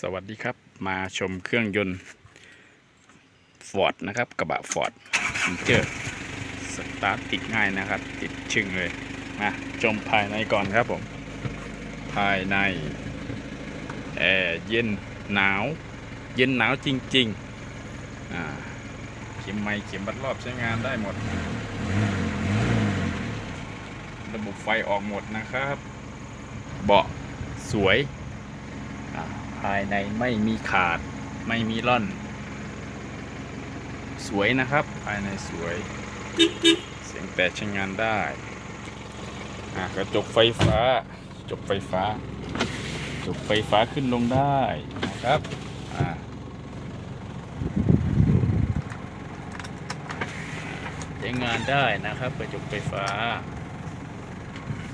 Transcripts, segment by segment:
สวัสดีครับ มาชมเครื่องยนต์ฟอร์ดนะครับ กระบะฟอร์ดฟีเจอร์สตาร์ทติดง่ายนะครับ ติดชึ่งเลย มาชมภายในก่อนครับผม ภายในแอร์เย็นหนาว เย็นหนาวจริงๆอ่าเข็มไม้เข็มบัดรอบใช้งานได้หมด ระบบไฟออกหมดนะครับ เบาะสวย ภายในไม่มีขาดไม่มีร่อน สวยนะครับ ภายในสวย เสียงแต่ใช้งานได้อ่ากระจกไฟฟ้ากระจกไฟฟ้ากระจกไฟฟ้าขึ้นลงได้นะครับอ่าใช้งานได้นะครับกระจกไฟฟ้า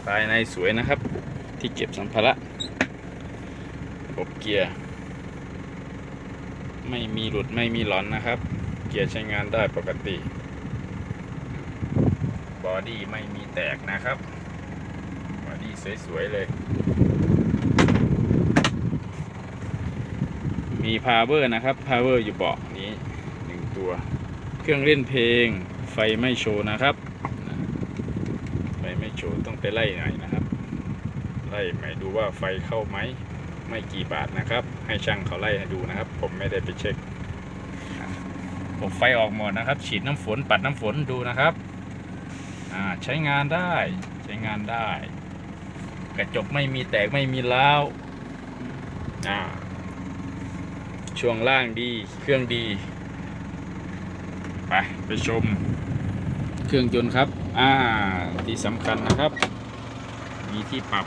ภายในสวยนะครับ ที่เก็บสัมภาระ บบเกียร์ ไม่มีหลุดไม่มีหลอนนะครับ เกียร์ใช้งานได้ปกติ บอดี้ไม่มีแตกนะครับ บอดี้สวยๆเลย มีพาวเวอร์นะครับพาวเวอร์อยู่เบาะนี้หนึ่งตัว เครื่องเล่นเพลง ไฟไม่โชว์นะครับ ไฟไม่โชว์ต้องไปไล่หน่อยนะครับไล่ไหมดูว่าไฟเข้าไหม ไม่กี่บาทนะครับ ให้ช่างเขาไล่ให้ดูนะครับ ผมไม่ได้ไปเช็คอะผมไฟออกหมดนะครับ ฉีดน้ำฝนปัดน้ำฝนดูนะครับใช้งานได้ใช้งานได้ กระจกไม่มีแตกไม่มีร้าวอ่าช่วงล่างดีเครื่องดี ไปไปชม เครื่องยนต์ครับ อ่าที่สำคัญนะครับ มีที่ปรับ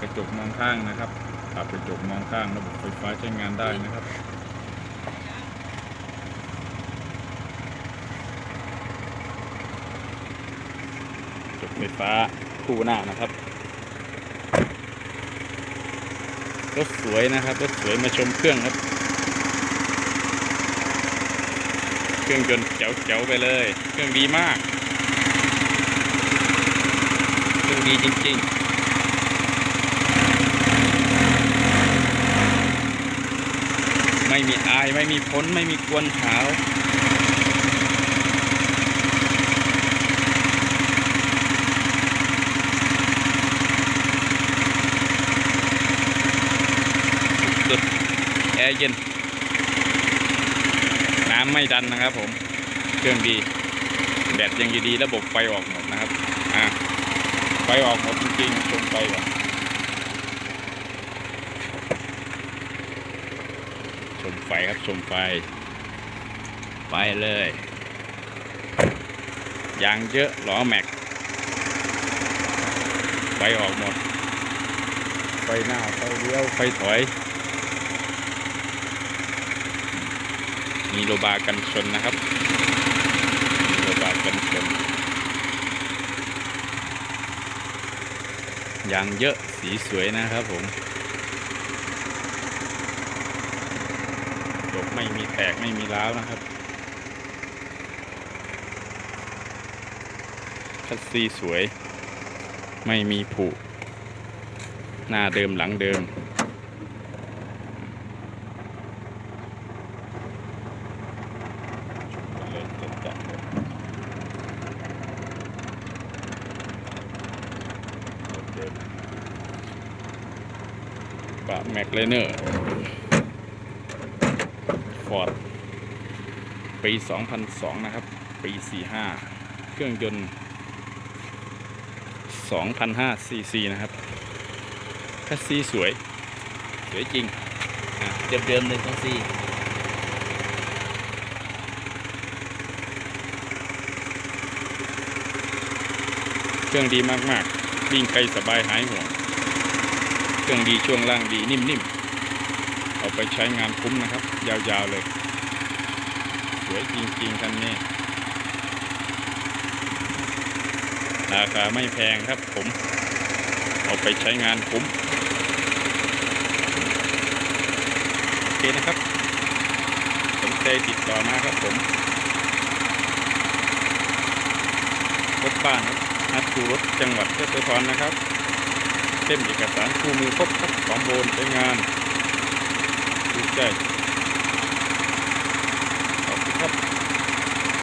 กระจกมองข้างนะครับ ปรับกระจกมองข้างระบบไฟฟ้าใช้งานได้นะครับจกไฟฟ้าคู่หน้านะครับ รถสวยนะครับรถสวยมาชมเครื่องครับ เครื่องยนต์เจ๋วๆไปเลย เครื่องดีมาก เครื่องดีจริง ๆ ไม่มีอายไม่มีพ้นไม่มีกวนขาวสุดแอร์เย็น น้ำไม่ดันนะครับผม เครื่องดีแบตยังดีระบบไฟออกหมดนะครับ อ่า ไฟออกหมดจริงๆชมไฟก่อน ชมไฟครับชมไฟ ไปเลยยางเยอะล้อแม็ก ไฟออกหมด ไฟหน้า ไฟเลี้ยว ไฟถอย มีโลบากันชนนะครับ มีโลบากันชน ยางเยอะสีสวยนะครับผม จบ ไม่มีแตกไม่มีร้าวนะครับคัสซีสวย ไม่มีผุ หน้าเดิมหลังเดิม ปะแม็กเลเนอร์ ร์ดปี 2002 นะครับ ปี 45 เครื่องยนต์2,500ซีซีนะครับคัสซีสวย สวยจริงอะเดิมๆเลยคัสซีเครื่องดีมากๆ วิ่งไกลสบายหายห่วง เครื่องดีช่วงล่างดีนิ่มๆ เอาไปใช้งานคุ้มนะครับ ยาวๆเลย สวยจริงๆคันนี้ ราคาไม่แพงครับผม เอาไปใช้งานคุ้ม โอเคนะครับสนใจติดต่อมาครับผมรถบ้านครับนัดคูรถจังหวัดเพื่อเทพรนะครับเส้นเอกสารคู่มือครบครับของโบนใช้งาน Okay.